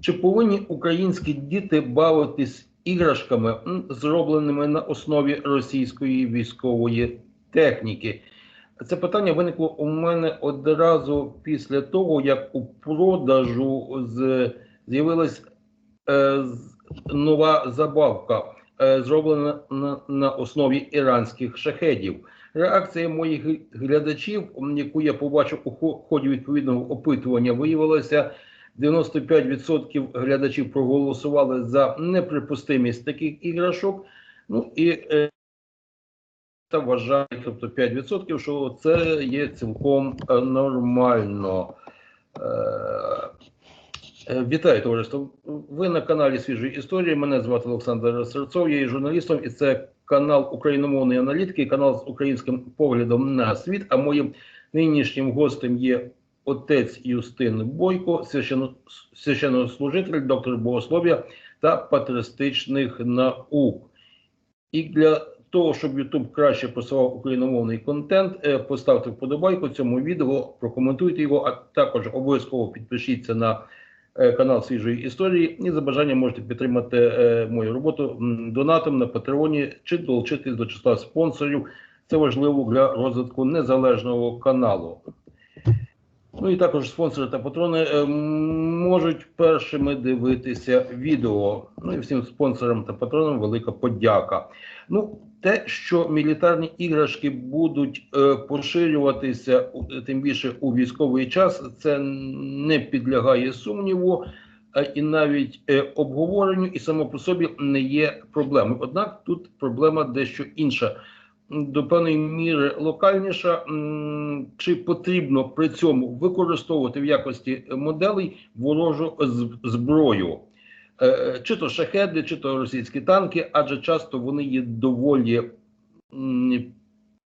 Чи повинні українські діти бавитись іграшками, зробленими на основі російської військової техніки? Це питання виникло у мене одразу після того, як у продажу з'явилась е, нова забавка, е, зроблена на, на основі іранських шахедів. Реакція моїх глядачів, яку я побачив у хо- ході відповідного опитування, виявилася 95% глядачів проголосували за неприпустимість таких іграшок. Ну і е, та вважає, тобто 5%, що це є цілком е, нормально. Е, е, Вітаю, товариство. Ви на каналі Свіжої історії. Мене звати Олександр Серцов, я є журналістом, і це канал україномовної аналітики, канал з українським поглядом на світ. А моїм нинішнім гостем є отець Юстин Бойко, священно, священнослужитель, доктор богослов'я та патристичних наук. І для того, щоб YouTube краще просував україномовний контент, е, поставте вподобайку цьому відео, прокоментуйте його, а також обов'язково підпишіться на е, канал свіжої історії. І за бажанням можете підтримати е, мою роботу донатом на Патреоні чи долучитись до числа спонсорів. Це важливо для розвитку незалежного каналу. Ну і також спонсори та патрони е, можуть першими дивитися відео. Ну і всім спонсорам та патронам велика подяка. Ну, те, що мілітарні іграшки будуть е, поширюватися, тим більше у військовий час, це не підлягає сумніву. е, І навіть е, обговоренню, і само по собі не є проблемою. Однак тут проблема дещо інша до певної міри локальніша. Чи потрібно при цьому використовувати в якості моделей ворожу зброю? Е, Чи то шахеди, чи то російські танки, адже часто вони є доволі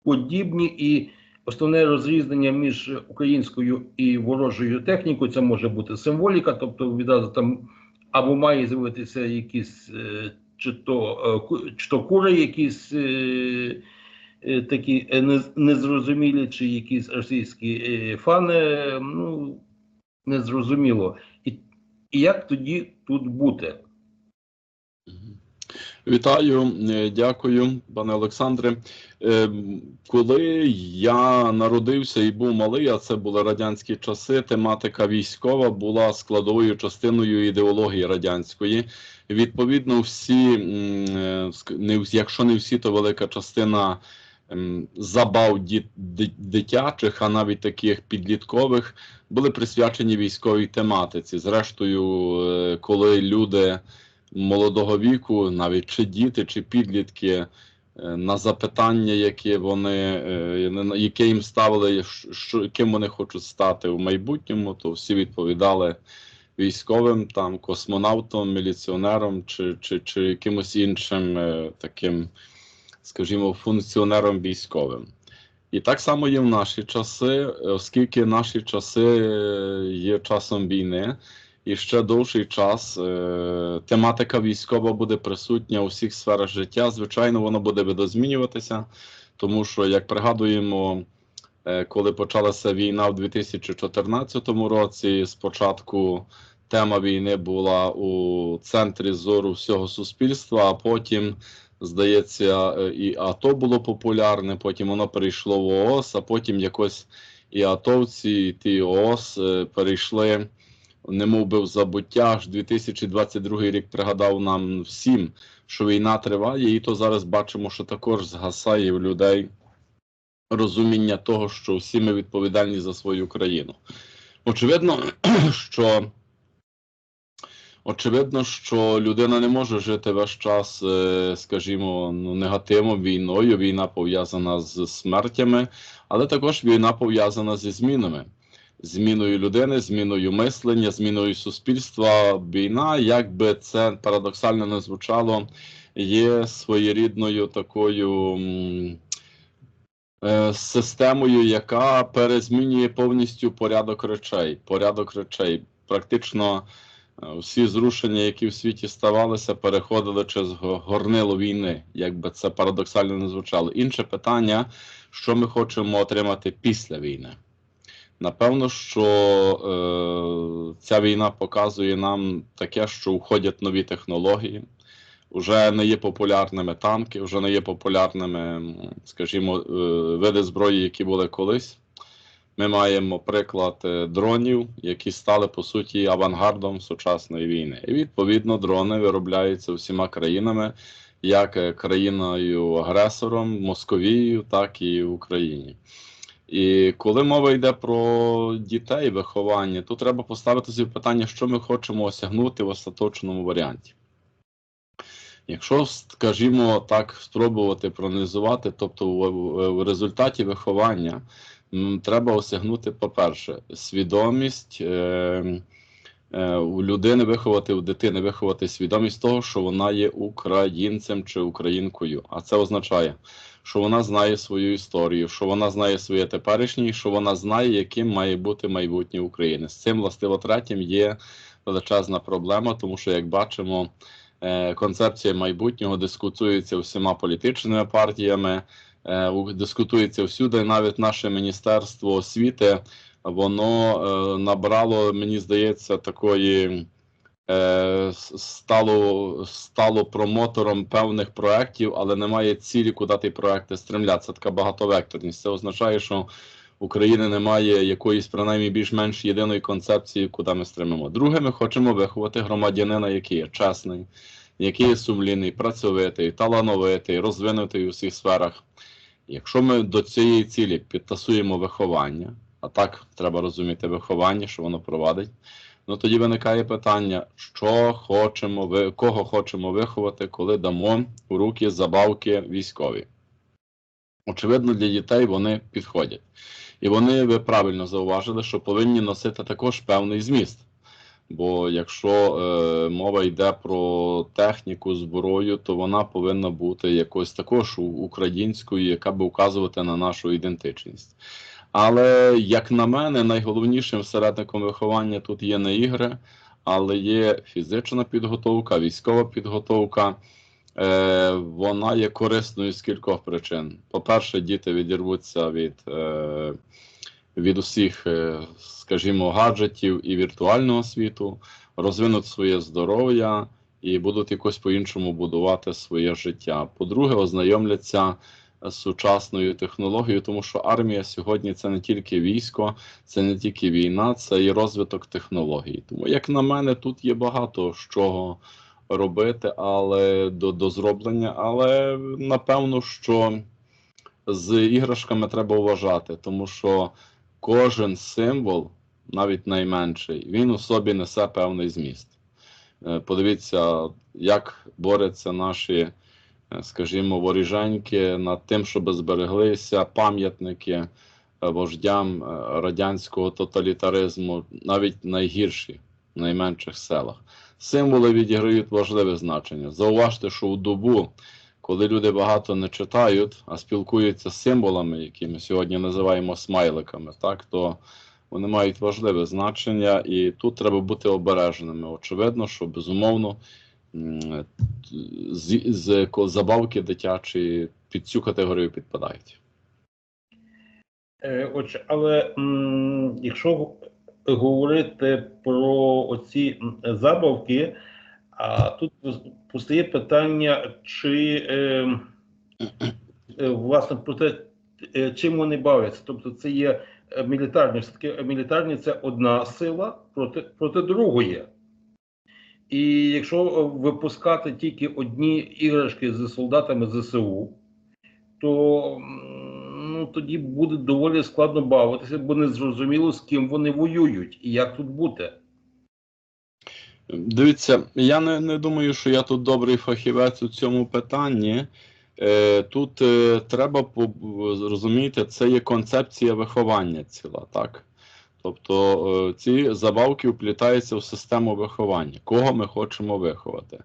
подібні, і основне розрізнення між українською і ворожою технікою це може бути символіка, тобто відразу там або має з'явитися якісь е, чи то, е, чи то кури, якісь такі е, незрозумілі, чи якісь російські е, фани. Ну незрозуміло. І, і як тоді тут бути? Вітаю, е, дякую, пане Олександре. Е, Коли я народився і був малий, а це були радянські часи, тематика військова була складовою частиною ідеології радянської. Відповідно, всі, е, якщо не всі, то велика частина забав дитячих, а навіть таких підліткових, були присвячені військовій тематиці. Зрештою, е, коли люди молодого віку, навіть чи діти, чи підлітки, е, на запитання, які вони, е, яке їм ставили, що, ким вони хочуть стати в майбутньому, то всі відповідали військовим, там, космонавтом, міліціонером чи, чи, чи якимось іншим таким, скажімо, функціонером військовим. І так само є в наші часи, оскільки наші часи е, є часом війни, і ще довший час е, тематика військова буде присутня у всіх сферах життя. Звичайно, воно буде видозмінюватися, тому що, як пригадуємо, е, коли почалася війна в 2014 році, спочатку тема війни була у центрі зору всього суспільства, а потім. Здається, е, і АТО було популярне, потім воно перейшло в ООС, а потім якось і атовці, і ті ООС е, перейшли немов би в забуття. Аж 2022 рік пригадав нам всім, що війна триває, і то зараз бачимо, що також згасає в людей розуміння того, що всі ми відповідальні за свою країну. Очевидно, що Очевидно, що людина не може жити весь час, е, скажімо, ну, негативом, війною. Війна пов'язана з смертями, але також війна пов'язана зі змінами. Зміною людини, зміною мислення, зміною суспільства. Війна, як би це парадоксально не звучало, є своєрідною такою е, системою, яка перезмінює повністю порядок речей. Порядок речей. Практично всі зрушення, які в світі ставалися, переходили через горнило війни, як би це парадоксально не звучало. Інше питання, що ми хочемо отримати після війни. Напевно, що е, ця війна показує нам таке, що уходять нові технології. Вже не є популярними танки, вже не є популярними, скажімо, е, види зброї, які були колись. Ми маємо приклад е, дронів, які стали по суті авангардом сучасної війни. І відповідно дрони виробляються всіма країнами, як е, країною-агресором, Московією, так і в Україні. І коли мова йде про дітей, виховання, то треба поставити собі питання, що ми хочемо осягнути в остаточному варіанті. Якщо, скажімо так, спробувати проаналізувати, тобто в, в- в результаті виховання треба осягнути, по-перше, свідомість е, е, у людини виховати, у дитини виховати свідомість того, що вона є українцем чи українкою. А це означає, що вона знає свою історію, що вона знає своє теперішнє, що вона знає, яким має бути майбутнє України. З цим, властиво, третім є величезна проблема, тому що, як бачимо, е, концепція майбутнього дискутується всіма політичними партіями, дискутується всюди, навіть наше міністерство освіти. Воно е, набрало, мені здається, такої е, стало, стало промотором певних проєктів, але немає цілі, куди ті проекти стремляться. Така багатовекторність. Це означає, що України немає якоїсь принаймні більш-менш єдиної концепції, куди ми стремимо. Друге, ми хочемо виховати громадянина, який є чесний, який є сумлінний, працьовитий, талановитий, розвинутий у всіх сферах. Якщо ми до цієї цілі підтасуємо виховання, а так треба розуміти виховання, що воно провадить, ну тоді виникає питання, що хочемо, кого хочемо виховати, коли дамо у руки забавки військові. Очевидно, для дітей вони підходять. І вони, ви правильно зауважили, що повинні носити також певний зміст. Бо якщо е, мова йде про техніку, зброю, то вона повинна бути якось також українською, яка би вказувати на нашу ідентичність. Але, як на мене, найголовнішим середником виховання тут є не ігри, але є фізична підготовка, військова підготовка. Е, вона є корисною з кількох причин. По-перше, діти відірвуться від, е, від усіх, е, скажімо, гаджетів і віртуального світу, розвинуть своє здоров'я і будуть якось по-іншому будувати своє життя. По-друге, ознайомляться з сучасною технологією, тому що армія сьогодні це не тільки військо, це не тільки війна, це і розвиток технологій. Тому, як на мене, тут є багато чого робити, але до, до зроблення. Але напевно, що з іграшками треба вважати, тому що кожен символ, навіть найменший, він у собі несе певний зміст. Е, Подивіться, як борються наші, е, скажімо, воріженьки над тим, щоб збереглися пам'ятники е, вождям радянського тоталітаризму, навіть найгірші в найменших селах. Символи відіграють важливе значення. Зауважте, що у добу, коли люди багато не читають, а спілкуються з символами, які ми сьогодні називаємо смайликами, так то вони мають важливе значення, і тут треба бути обережними. Очевидно, що безумовно з, з, забавки дитячі під цю категорію підпадають. Е, Отже, але якщо говорити про оці забавки, а тут постає питання, чи е, е, власне про те, е, чим вони бавляться. Тобто, це є е, мілітарні, все таки мілітарні це одна сила проти, проти другої. І якщо е, випускати тільки одні іграшки з солдатами ЗСУ, то ну, тоді буде доволі складно бавитися, бо не зрозуміло, з ким вони воюють і як тут бути. Дивіться, я не, не думаю, що я тут добрий фахівець у цьому питанні. Е, тут е, треба зрозуміти, це є концепція виховання ціла, так? Тобто е, ці забавки вплітаються в систему виховання, кого ми хочемо виховати.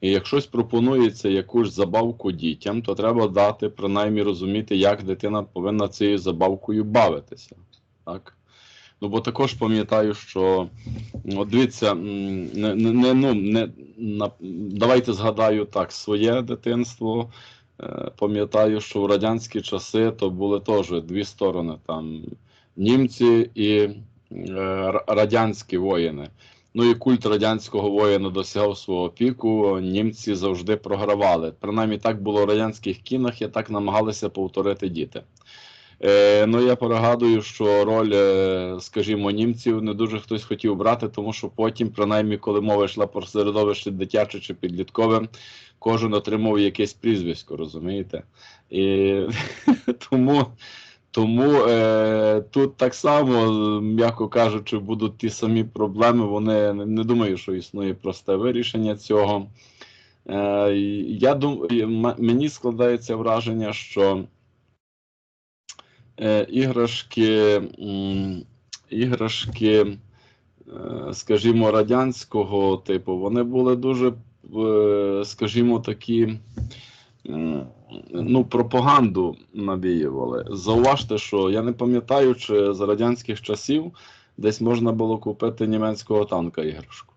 І якщо пропонується якусь забавку дітям, то треба дати принаймні розуміти, як дитина повинна цією забавкою бавитися. Так? Ну, бо також пам'ятаю, що от дивіться, не, не, ну, не, на, давайте згадаю так, своє дитинство. Е, Пам'ятаю, що в радянські часи то були теж дві сторони там німці і е, радянські воїни. Ну і культ радянського воїна досягав свого піку. Німці завжди програвали. Принаймні так було в радянських кінах, і так намагалися повторити діти. Е, ну я пригадую, що роль, е, скажімо, німців не дуже хтось хотів брати, тому що потім, принаймні, коли мова йшла про середовище дитяче чи підліткове, кожен отримав якесь прізвисько, розумієте? І тому. Тому е, тут так само, м'яко кажучи, будуть ті самі проблеми. Вони не, думаю, що існує просте вирішення цього. Е, я думаю, мені складається враження, що іграшки, іграшки, е, скажімо, радянського типу, вони були дуже, е, скажімо, такі. Ну, пропаганду навіювали. Зауважте, що я не пам'ятаю, чи з радянських часів десь можна було купити німецького танка іграшку.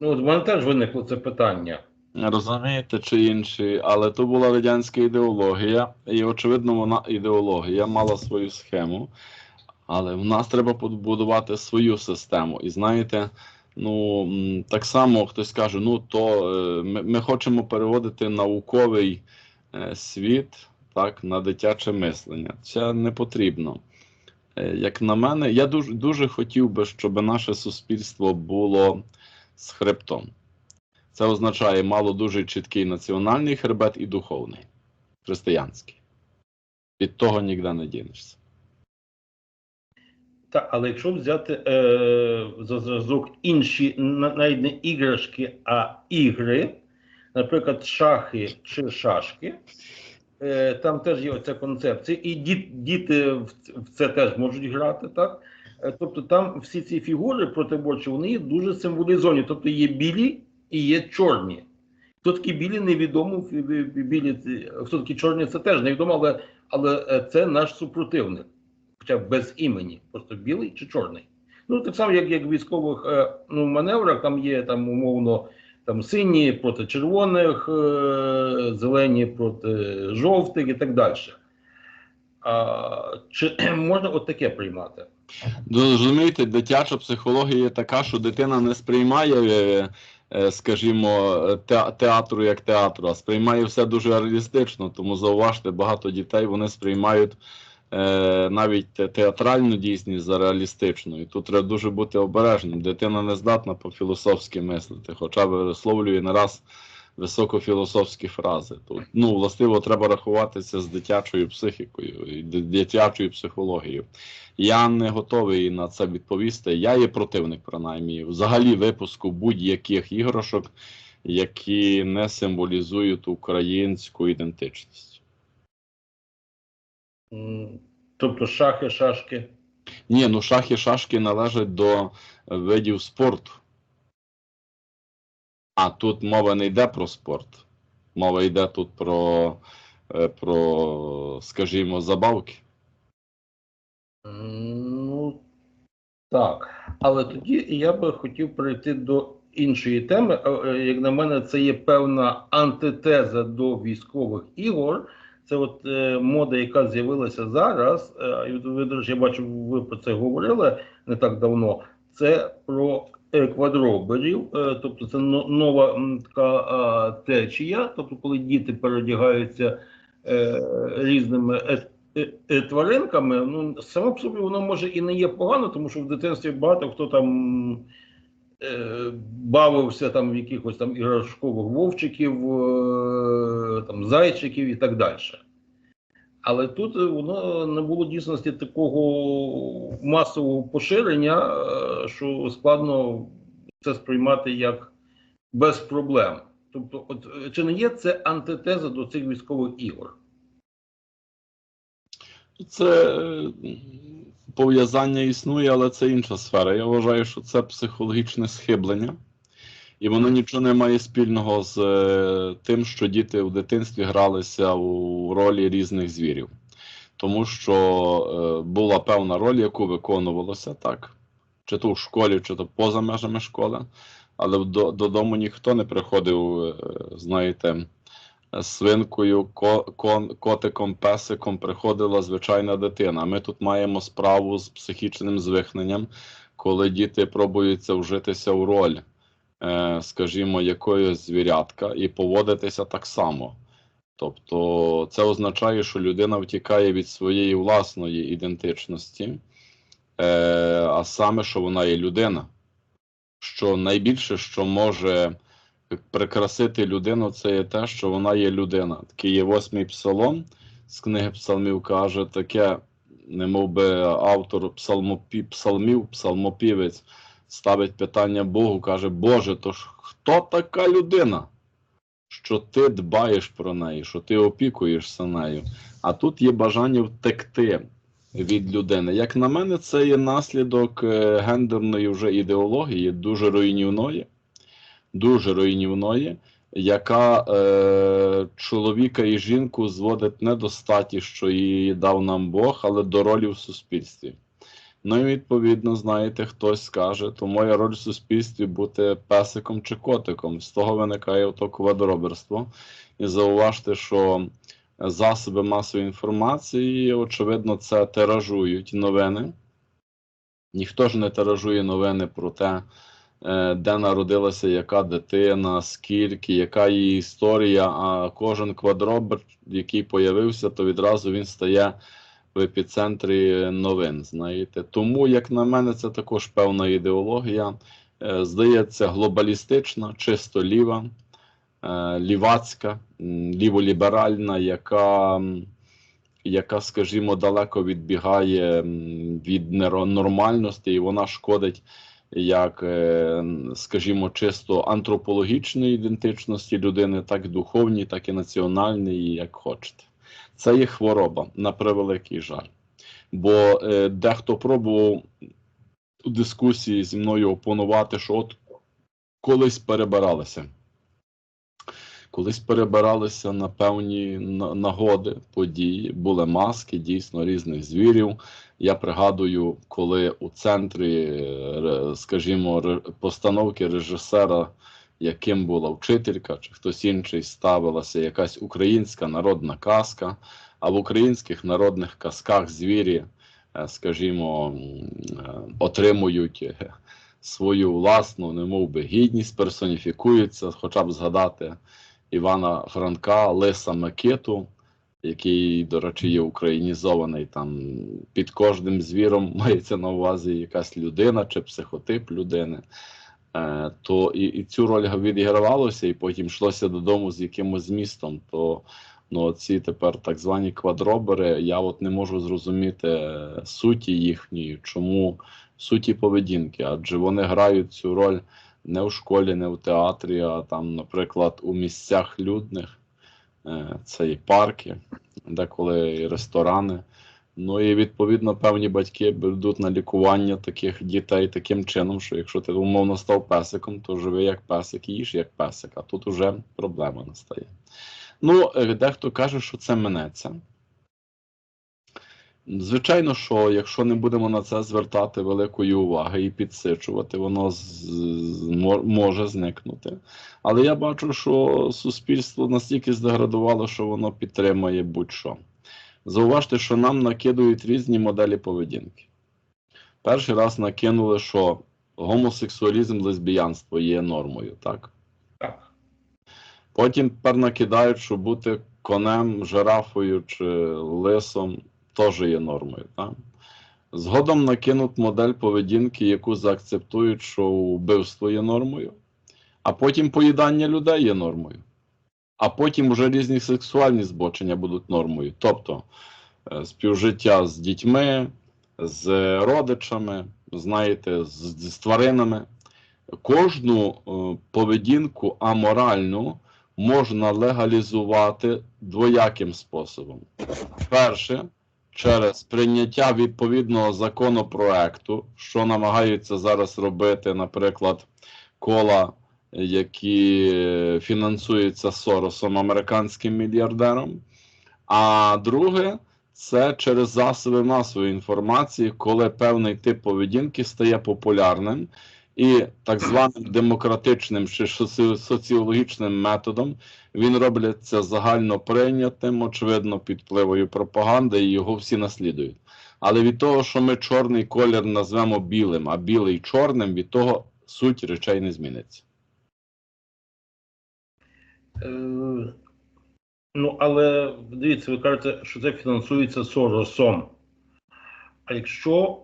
Ну, от в мене теж виникло це питання. Розумієте, чи інші, але то була радянська ідеологія, і очевидно, вона ідеологія мала свою схему. Але в нас треба побудувати свою систему. І знаєте, ну так само хтось каже: ну то е, ми, ми хочемо переводити науковий е, світ так, на дитяче мислення. Це не потрібно. Е, Як на мене, я дуже, дуже хотів би, щоб наше суспільство було з хребтом. Це означає мало дуже чіткий національний хребет і духовний, християнський. Від того ніде не дінешся. Так, але якщо взяти е, за зразок інші навіть не іграшки, а ігри, наприклад, шахи чи шашки, е, там теж є оця концепція, і ді- діти в, в це теж можуть грати, так? Е, Тобто там всі ці фігури протиборчі, вони є дуже символізовані. Тобто є білі і є чорні. Хто такі білі, невідомо, білі, хто такі чорні, це теж невідомо, але, але е, це наш супротивник хоча без імені, просто білий чи чорний. Ну, так само, як, як в військових е, ну, маневрах, там є там умовно там сині проти червоних, е, зелені проти жовтих і так далі. А, чи можна от таке приймати? Розумієте, дитяча психологія така, що дитина не сприймає, скажімо, театру як театру, а сприймає все дуже реалістично. Тому зауважте, багато дітей вони сприймають е, навіть театральну дійсність за реалістичну. І тут треба дуже бути обережним. Дитина не здатна по-філософськи мислити, хоча висловлює не раз високофілософські фрази. Тут ну, властиво треба рахуватися з дитячою психікою дитячою психологією. Я не готовий на це відповісти. Я є противник, принаймні, взагалі випуску будь-яких іграшок, які не символізують українську ідентичність. Тобто шахи, шашки. Ні, ну шахи шашки належать до видів спорту. А тут мова не йде про спорт. Мова йде тут про, е, про скажімо, забавки. Ну так. Але тоді я би хотів перейти до іншої теми. Е, е, Як на мене, це є певна антитеза до військових ігор. Це от е, мода, яка з'явилася зараз. Е, ви, до речі, я бачу, ви про це говорили не так давно. Це про квадроберів, е, тобто це нова така течія, тобто коли діти переодягаються е, різними е, тваринками, ну само по собі воно може і не є погано, тому що в дитинстві багато хто там бавився там в якихось там іграшкових вовчиків, там зайчиків і так далі. Але тут е, воно не було дійсності такого масового поширення, е, що складно це сприймати як без проблем. Тобто, от е, чи не є це антитеза до цих військових ігор? Це пов'язання існує, але це інша сфера. Я вважаю, що це психологічне схиблення, і воно нічого не має спільного з е, тим, що діти в дитинстві гралися у ролі різних звірів. Тому що е, була певна роль, яку виконувалося так, чи то в школі, чи то поза межами школи. Але до- додому ніхто не приходив, е, знаєте, свинкою, котиком, песиком приходила звичайна дитина. Ми тут маємо справу з психічним звихненням, коли діти пробуються вжитися в роль, скажімо, якоїсь звірятка і поводитися так само. Тобто це означає, що людина втікає від своєї власної ідентичності, е, а саме, що вона є людина. Що найбільше, що може прикрасити людину, це є те, що вона є людина. Такий є восьмий псалом з книги псалмів каже, таке, не мов би автор псалмопі, псалмів, псалмопівець, ставить питання Богу, каже, Боже, то ж хто така людина? Що ти дбаєш про неї, що ти опікуєшся нею. А тут є бажання втекти від людини. Як на мене, це є наслідок е, гендерної вже ідеології, дуже руйнівної, дуже руйнівної, яка е, чоловіка і жінку зводить не до статі, що її дав нам Бог, але до ролі в суспільстві. Ну і відповідно, знаєте, хтось скаже, то моя роль в суспільстві бути песиком чи котиком. З того виникає ото квадроберство. І зауважте, що засоби масової інформації, очевидно, це тиражують новини. Ніхто ж не тиражує новини про те, е, де народилася яка дитина, скільки, яка її історія. А кожен квадробер, який появився, то відразу він стає в епіцентрі новин. Знаєте, тому, як на мене, це також певна ідеологія. е, Здається, глобалістична, чисто ліва, е, лівацька, ліволіберальна, яка, яка, скажімо, далеко відбігає від нормальності, і вона шкодить як, е, скажімо, чисто антропологічної ідентичності людини, так і духовній, так і національної, як хочете. Це є хвороба, на превеликий жаль. Бо е, дехто пробував у дискусії зі мною опонувати, що от колись перебиралися. Колись перебиралися на певні нагоди, події, були маски дійсно різних звірів. Я пригадую, коли у центрі, е, скажімо, постановки режисера, яким була вчителька чи хтось інший, ставилася якась українська народна казка, а в українських народних казках звірі, е, скажімо, е, отримують е, свою власну, немов би, гідність, персоніфікуються, хоча б згадати Івана Франка, Лиса Микиту, який, до речі, є українізований там під кожним звіром мається на увазі якась людина чи психотип людини. Е, то і, і цю роль відігравалося, і потім йшлося додому з якимось змістом. То ну, ці тепер так звані квадробери, я от не можу зрозуміти е, суті їхньої, чому суті поведінки, адже вони грають цю роль не в школі, не в театрі, а там, наприклад, у місцях людних. Е, Це і парки, деколи і ресторани. Ну і відповідно певні батьки беруть на лікування таких дітей таким чином, що якщо ти умовно став песиком, то живи як песик їж як песик, а тут уже проблема настає. Ну, е, дехто каже, що це минеться. Звичайно, що якщо не будемо на це звертати великої уваги і підсичувати, воно з- може зникнути. Але я бачу, що суспільство настільки здеградувало, що воно підтримує будь-що. Зауважте, що нам накидують різні моделі поведінки. Перший раз накинули, що гомосексуалізм, лесбіянство є нормою, так? Так. Потім тепер накидають, що бути конем, жирафою чи лисом теж є нормою. Так? Згодом накинуть модель поведінки, яку заакцептують, що вбивство є нормою, а потім поїдання людей є нормою. А потім вже різні сексуальні збочення будуть нормою. Тобто е, співжиття з дітьми, з родичами, знаєте, з, з тваринами. Кожну е, поведінку аморальну можна легалізувати двояким способом. Перше, через прийняття відповідного законопроекту, що намагаються зараз робити, наприклад, кола, які фінансуються Соросом, американським мільярдером. А друге, це через засоби масової інформації, коли певний тип поведінки стає популярним. і так званим демократичним чи соціологічним методом він робиться загально прийнятим, очевидно, під впливою пропаганди, і його всі наслідують. Але від того, що ми чорний колір назвемо білим, а білий чорним, від того суть речей не зміниться. Е, ну, але дивіться, ви кажете, що це фінансується Соросом. А якщо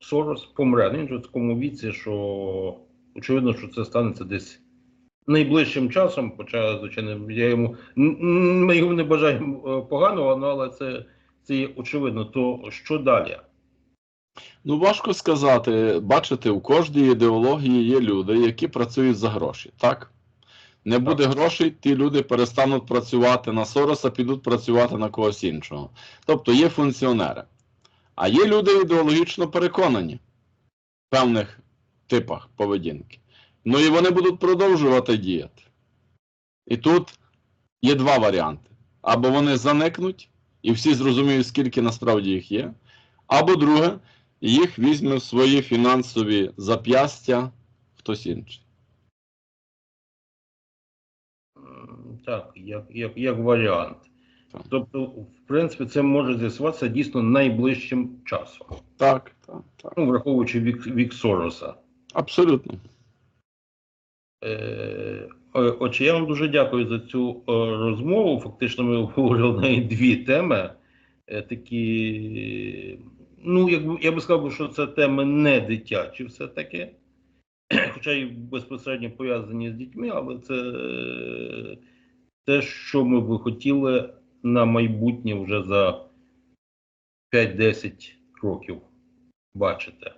Сорос помре, ну, він же в такому віці, що очевидно, що це станеться десь найближчим часом, хоча, звичайно, я йому ми йому не бажаємо е, поганого, ну, але це, це є очевидно. То що далі? Ну, важко сказати. Бачите, у кожній ідеології є люди, які працюють за гроші, так? Не буде грошей, ті люди перестануть працювати на Сороса, підуть працювати на когось іншого. Тобто є функціонери. А є люди ідеологічно переконані в певних типах поведінки. Ну і вони будуть продовжувати діяти. І тут є два варіанти: або вони заникнуть, і всі зрозуміють, скільки насправді їх є, або друге, їх візьме в свої фінансові зап'ястя хтось інший. Так, як, як, як варіант. Тобто, в принципі, це може з'ясуватися дійсно найближчим часом, Так, так, так. ну, враховуючи вік, вік Сороса. Абсолютно. Е, Отже, я вам дуже дякую за цю е, розмову. Фактично, ми обговорили навіть дві теми. Е, Такі, ну, якби я би сказав, що це теми не дитячі, все-таки, хоча й безпосередньо пов'язані з дітьми, але це е, те, що ми би хотіли на майбутнє вже за 5-10 років бачити.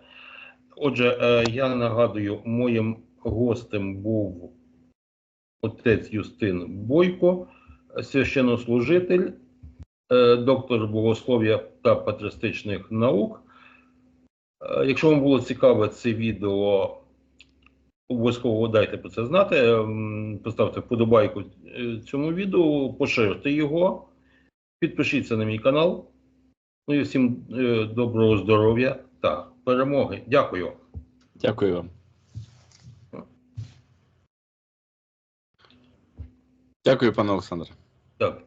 Отже, е, я нагадую, моїм гостем був отець Юстин Бойко, священнослужитель, е, доктор богослов'я та патристичних наук. Якщо вам було цікаве це відео, обов'язково дайте про це знати. Ем, Поставте вподобайку е, цьому відео, поширте його, підпишіться на мій канал. Ну і всім е, доброго здоров'я та перемоги. Дякую. Дякую вам. Дякую, пане Олександре. Так, так.